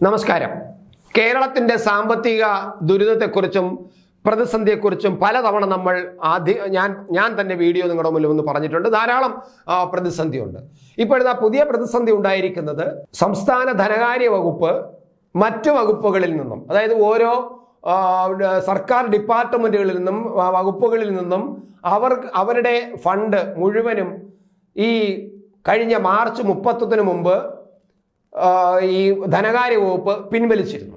നമസ്കാരം. കേരളത്തിന്റെ സാമ്പത്തിക ദുരിതത്തെക്കുറിച്ചും പ്രതിസന്ധിയെക്കുറിച്ചും പലതവണ നമ്മൾ ആദ്യ ഞാൻ ഞാൻ തന്നെ വീഡിയോ നിങ്ങളുടെ മുന്നിൽ ഒന്ന് പറഞ്ഞിട്ടുണ്ട്. ധാരാളം പ്രതിസന്ധിയുണ്ട്. ഇപ്പോഴത്തെ പുതിയ പ്രതിസന്ധി ഉണ്ടായിരിക്കുന്നത് സംസ്ഥാന ധനകാര്യ വകുപ്പ് മറ്റു വകുപ്പുകളിൽ നിന്നും അതായത് ഓരോ സർക്കാർ ഡിപ്പാർട്ട്മെന്റുകളിൽ നിന്നും വകുപ്പുകളിൽ നിന്നും അവർ അവരുടെ ഫണ്ട് മുഴുവനും ഈ കഴിഞ്ഞ മാർച്ച് മുപ്പത്തൊന്നിന് മുമ്പ് ഈ ധനകാര്യ വകുപ്പ് പിൻവലിച്ചിരുന്നു.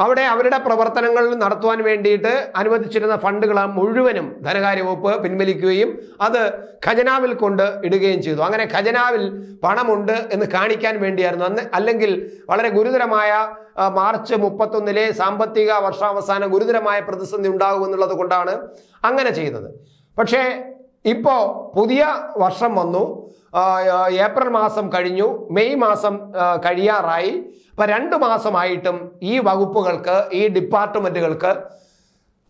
അവിടെ അവരുടെ പ്രവർത്തനങ്ങൾ നടത്തുവാൻ വേണ്ടിയിട്ട് അനുവദിച്ചിരുന്ന ഫണ്ടുകൾ മുഴുവനും ധനകാര്യ വകുപ്പ് പിൻവലിക്കുകയും അത് ഖജനാവിൽ കൊണ്ട് ഇടുകയും ചെയ്തു. അങ്ങനെ ഖജനാവിൽ പണമുണ്ട് എന്ന് കാണിക്കാൻ വേണ്ടിയായിരുന്നു. അന്ന് അല്ലെങ്കിൽ വളരെ ഗുരുതരമായ മാർച്ച് മുപ്പത്തൊന്നിലെ സാമ്പത്തിക വർഷാവസാനം ഗുരുതരമായ പ്രതിസന്ധി ഉണ്ടാകുമെന്നുള്ളത് കൊണ്ടാണ് അങ്ങനെ ചെയ്തത്. പക്ഷേ ഇപ്പോൾ പുതിയ വർഷം വന്നു. ഏപ്രിൽ മാസം കഴിഞ്ഞു. മെയ് മാസം കഴിയാറായി. ഇപ്പം രണ്ട് മാസമായിട്ടും ഈ വകുപ്പുകൾക്ക് ഈ ഡിപ്പാർട്ട്മെന്റുകൾക്ക്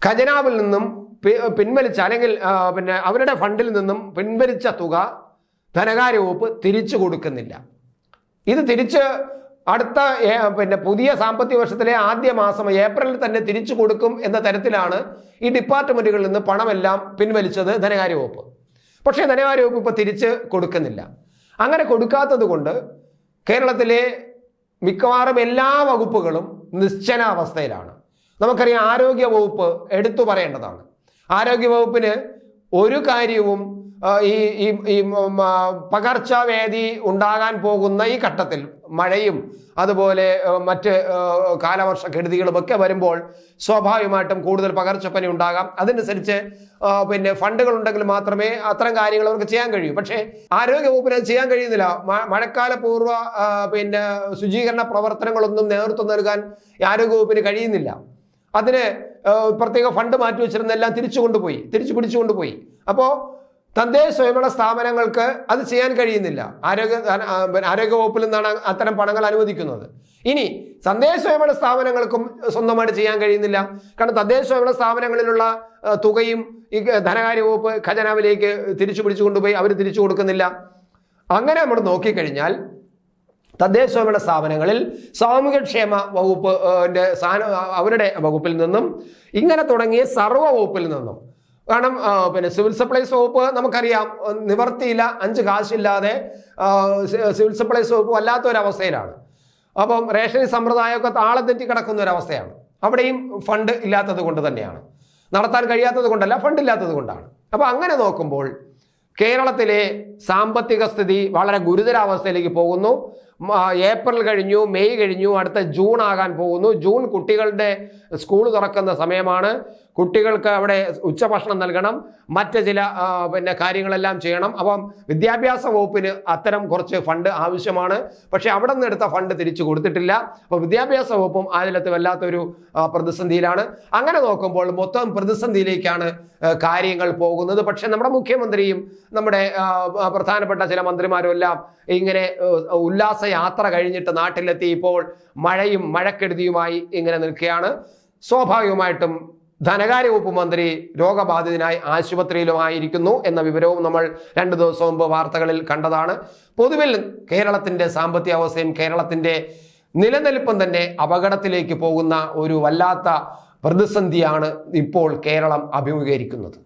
ഖജനാവിൽ നിന്നും പിൻവലിച്ച അല്ലെങ്കിൽ പിന്നെ അവരുടെ ഫണ്ടിൽ നിന്നും പിൻവലിച്ച തുക ധനകാര്യ വകുപ്പ് തിരിച്ചു കൊടുക്കുന്നില്ല. ഇത് തിരിച്ച് അടുത്ത പിന്നെ പുതിയ സാമ്പത്തിക വർഷത്തിലെ ആദ്യ മാസം ഏപ്രിലിൽ തന്നെ തിരിച്ചു കൊടുക്കും എന്ന തരത്തിലാണ് ഈ ഡിപ്പാർട്ട്മെന്റുകളിൽ നിന്ന് പണമെല്ലാം പിൻവലിച്ചത് ധനകാര്യ വകുപ്പ്. പക്ഷേ ധനകാര്യ വകുപ്പ് ഇപ്പോൾ തിരിച്ച് കൊടുക്കുന്നില്ല. അങ്ങനെ കൊടുക്കാത്തത് കൊണ്ട് കേരളത്തിലെ മിക്കവാറും എല്ലാ വകുപ്പുകളും നിശ്ചലാവസ്ഥയിലാണ്. നമുക്കറിയാം ആരോഗ്യ വകുപ്പ് എടുത്തു പറയേണ്ടതാണ്. ആരോഗ്യ വകുപ്പിന് ഒരു കാര്യവും ഈ ഈ പകർച്ചവ്യാധി ഉണ്ടാകാൻ പോകുന്ന ഈ ഘട്ടത്തിൽ മഴയും അതുപോലെ മറ്റ് കാലവർഷ കെടുതികളും ഒക്കെ വരുമ്പോൾ സ്വാഭാവികമായിട്ടും കൂടുതൽ പകർച്ചപ്പനി ഉണ്ടാകാം. അതനുസരിച്ച് പിന്നെ ഫണ്ടുകൾ ഉണ്ടെങ്കിൽ മാത്രമേ അത്തരം കാര്യങ്ങൾ അവർക്ക് ചെയ്യാൻ കഴിയൂ. പക്ഷേ ആരോഗ്യവകുപ്പിന് അത് ചെയ്യാൻ കഴിയുന്നില്ല. മഴക്കാലപൂർവ മഴക്കാല പൂർവ പിന്നെ ശുചീകരണ പ്രവർത്തനങ്ങളൊന്നും നേതൃത്വം നൽകാൻ ആരോഗ്യവകുപ്പിന് ആരോഗ്യ വകുപ്പിന് കഴിയുന്നില്ല. അതിന് പ്രത്യേക ഫണ്ട് മാറ്റി വെച്ചിരുന്നെല്ലാം തിരിച്ചു കൊണ്ടുപോയി തിരിച്ചു പിടിച്ചു കൊണ്ടുപോയി അപ്പോൾ തദ്ദേശ സ്വയംഭരണ സ്ഥാപനങ്ങൾക്ക് അത് ചെയ്യാൻ കഴിയുന്നില്ല. ആരോഗ്യ ആരോഗ്യവകുപ്പിൽ ആരോഗ്യ വകുപ്പിൽ നിന്നാണ് അത്തരം പണങ്ങൾ അനുവദിക്കുന്നത്. ഇനി തദ്ദേശ സ്വയംഭരണ സ്ഥാപനങ്ങൾക്കും സ്വന്തമായിട്ട് ചെയ്യാൻ കഴിയുന്നില്ല. കാരണം തദ്ദേശ സ്വയംഭരണ സ്ഥാപനങ്ങളിലുള്ള തുകയും ഈ ധനകാര്യ വകുപ്പ് ഖജനാവിലേക്ക് തിരിച്ചു പിടിച്ചു കൊണ്ടുപോയി അവർ തിരിച്ചു കൊടുക്കുന്നില്ല. അങ്ങനെ നമ്മൾ നോക്കിക്കഴിഞ്ഞാൽ തദ്ദേശ സ്വയംഭരണ സ്ഥാപനങ്ങളിൽ സാമൂഹ്യക്ഷേമ വകുപ്പ് അവരുടെ വകുപ്പിൽ നിന്നും ഇങ്ങനെ തുടങ്ങിയ സർവ വകുപ്പിൽ നിന്നും കാരണം പിന്നെ സിവിൽ സപ്ലൈസ് വകുപ്പ് നമുക്കറിയാം. നിവർത്തിയില്ല അഞ്ച് കാശില്ലാതെ സിവിൽ സപ്ലൈസ് വകുപ്പ് വല്ലാത്ത ഒരവസ്ഥയിലാണ് അപ്പം റേഷൻ സമ്പ്രദായമൊക്കെ താളം തെറ്റി കിടക്കുന്ന ഒരവസ്ഥയാണ് അവിടെയും ഫണ്ട് ഇല്ലാത്തത് കൊണ്ട് തന്നെയാണ്. നടത്താൻ കഴിയാത്തത് കൊണ്ടല്ല ഫണ്ട് ഇല്ലാത്തത് കൊണ്ടാണ്. അപ്പോൾ അങ്ങനെ നോക്കുമ്പോൾ കേരളത്തിലെ സാമ്പത്തിക സ്ഥിതി വളരെ ഗുരുതരാവസ്ഥയിലേക്ക് പോകുന്നു. ഏപ്രിൽ കഴിഞ്ഞു മെയ് കഴിഞ്ഞു അടുത്ത ജൂൺ ആകാൻ പോകുന്നു. ജൂൺ കുട്ടികളുടെ സ്കൂൾ തുറക്കുന്ന സമയമാണ്. കുട്ടികൾക്ക് അവിടെ ഉച്ചഭക്ഷണം നൽകണം. മറ്റ് ചില പിന്നെ കാര്യങ്ങളെല്ലാം ചെയ്യണം. അപ്പം വിദ്യാഭ്യാസ വകുപ്പിന് അത്തരം കുറച്ച് ഫണ്ട് ആവശ്യമാണ്. പക്ഷെ അവിടെ നിന്ന് എടുത്ത ഫണ്ട് തിരിച്ചു കൊടുത്തിട്ടില്ല. അപ്പോൾ വിദ്യാഭ്യാസ വകുപ്പും അതിലത്ത് വല്ലാത്തൊരു പ്രതിസന്ധിയിലാണ്. അങ്ങനെ നോക്കുമ്പോൾ മൊത്തം പ്രതിസന്ധിയിലേക്കാണ് കാര്യങ്ങൾ പോകുന്നത്. പക്ഷെ നമ്മുടെ മുഖ്യമന്ത്രിയും നമ്മുടെ പ്രധാനപ്പെട്ട ചില മന്ത്രിമാരും എല്ലാം ഇങ്ങനെ ഉല്ലാസ യാത്ര കഴിഞ്ഞിട്ട് നാട്ടിലെത്തി ഇപ്പോൾ മഴയും മഴക്കെടുതിയുമായി ഇങ്ങനെ നിൽക്കുകയാണ്. സ്വാഭാവികമായിട്ടും ധനകാര്യ വകുപ്പ് മന്ത്രി രോഗബാധിതനായി ആശുപത്രിയിലുമായിരിക്കുന്നു എന്ന വിവരവും നമ്മൾ രണ്ട് ദിവസം മുമ്പ് വാർത്തകളിൽ കണ്ടതാണ്. പൊതുവിൽ കേരളത്തിന്റെ സാമ്പത്തിക അവസ്ഥയും കേരളത്തിന്റെ നിലനിൽപ്പും തന്നെ അപകടത്തിലേക്ക് പോകുന്ന ഒരു വല്ലാത്ത പ്രതിസന്ധിയാണ് ഇപ്പോൾ കേരളം അഭിമുഖീകരിക്കുന്നത്.